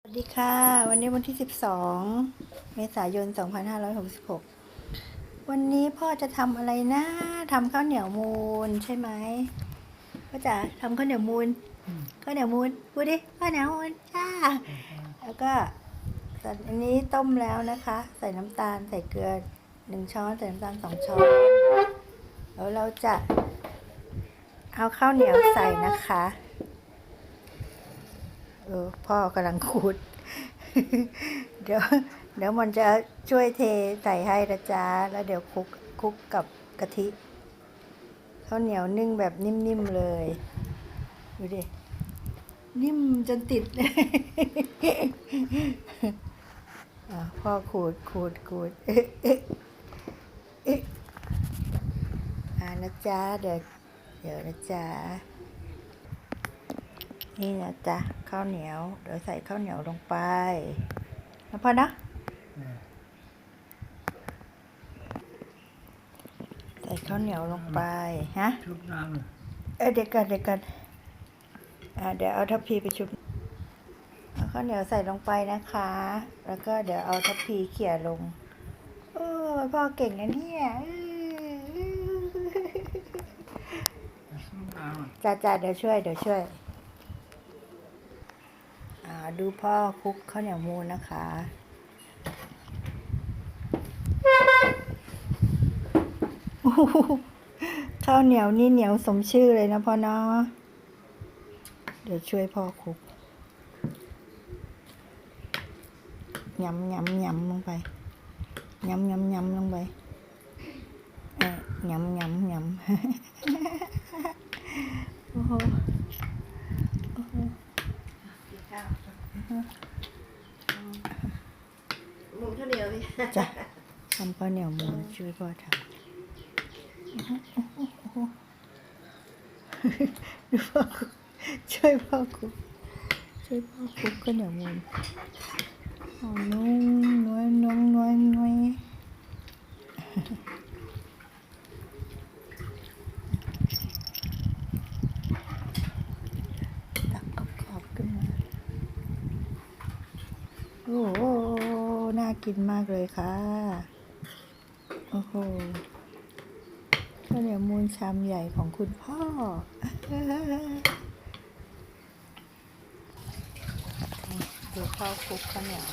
สวัสดีค่ะ วันนี้วันที่ 12 เมษายน 2566 วันนี้พ่อจะทำอะไรนะทำข้าวเหนียวมูนใช่ไหมพ่อจ๋าทำข้าวเหนียวมูนข้าวเหนียวมูนพูดดิข้าวเหนียวมูนจ้าแล้วก็อันนี้ต้มแล้วนะคะ ใส่น้ำตาลใส่เกลือหนึ่งช้อนใส่น้ำตาลสองช้อนแล้วเราจะเอาข้าวเหนียวใส่นะคะ เออพ่อกำลังขูด เดี๋ยวเดี๋ยวมันจะช่วยเทใส่ให้นะจ๊ะแล้วเดี๋ยวคลุกคลุกกับกะทิข้าวเหนียวนึ่งแบบนิ่มๆเลย ดูดิ นิ่มจนติดพ่อขูดขูดขูดเอ๊ะเอ๊ะเอ๊ะอ่านะจ๊ะเดี๋ยวเดี๋ยวนะจ๊ะ นี่นะจ๊ะข้าวเหนียว เดี๋ยวใส่ข้าวเหนียวลงไป แล้วพอนะใส่ข้าวเหนียวลงไปฮะชุบน้ำเลยเออเด็กกันเด็กกันอ่าเดี๋ยวเอาทัพพีไปชุบเอาข้าวเหนียวใส่ลงไปนะคะ แล้วก็เดี๋ยวเอาทัพพีเขี่ยลงโอ้ยพ่อเก่งนะเนี่ยชุบน้ำอะจ้าจ้าเดี๋ยวช่วยเดี๋ยวช่วยอ่า ดูพ่อคุกข้าวเหนียวมูนนะคะ ข้าวเหนียวนี่เหนียวสมชื่อเลยนะพ่อเนาะ เดี๋ยวช่วยพ่อคุกยำยำยำลงไปยำยำยำลงไปเออยำยำยำโอ้โหโอ้โห หมูข้าวเหนียวพี่จ้ะทำข้าวเหนียวมูช่วยพ่อทำดูพ่อคุกช่วยพ่อคุกช่วยพ่อคุกข้าวเหนียวมูนอ๋อนุ่มน้อยน้องน้อยน้อยตักกรอบๆขึ้นมาโอ้ากินมากเลยค่ะ โอ้โหข้าวเหนียวมูนชามใหญ่ของคุณพ่อ ดูข้าวคลุกข้าวเหนียว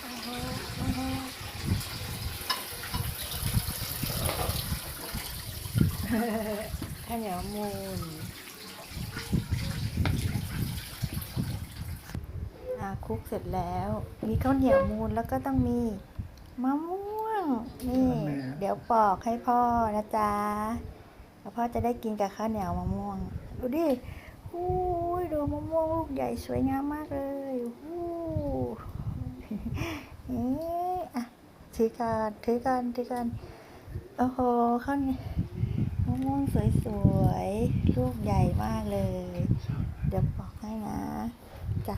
โอ้โหโอ้โหข้าวเหนียวมูนาคลุกเสร็จแล้ว มีข้าวเหนียวมูนแล้วก็ต้องมีมะม่วง นี่ เดี๋ยวปอกให้พ่อนะจ๊ะแล้วพ่อจะได้กินกับข้าวเหนียวมะม่วง ดูดิอู้ยดูมะม่วงลูกใหญ่สวยงามมากเลยอู้นี่อะถือกันถือกันถือกันโอ้โหข้าวเหนียวมะม่วงสวยๆลูกใหญ่มากเลย เดี๋ยวปอกให้นะจ้ะ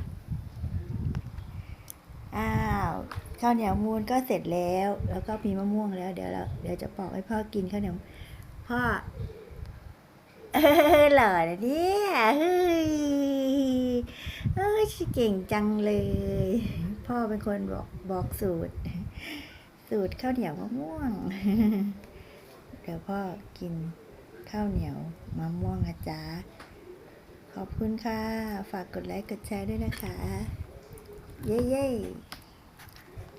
อ้าวข้าวเหนียวมูนก็เสร็จแล้ว แล้วก็มีมะม่วงแล้วเดี๋ยวเราเดี๋ยวจะปอกให้พ่อกินข้าวเหนียวพ่อออหล่อนะเนี่ยเฮ้ยเอ้ยเก่งจังเลย พ่อเป็นคนบอกบอกสูตร สูตรข้าวเหนียวมะม่วง เดี๋ยวพ่อกินข้าวเหนียวมะม่วงนะจ๊ะขอบคุณค่ะ ฝากกดไลค์กดแชร์ด้วยนะคะ เย้เย้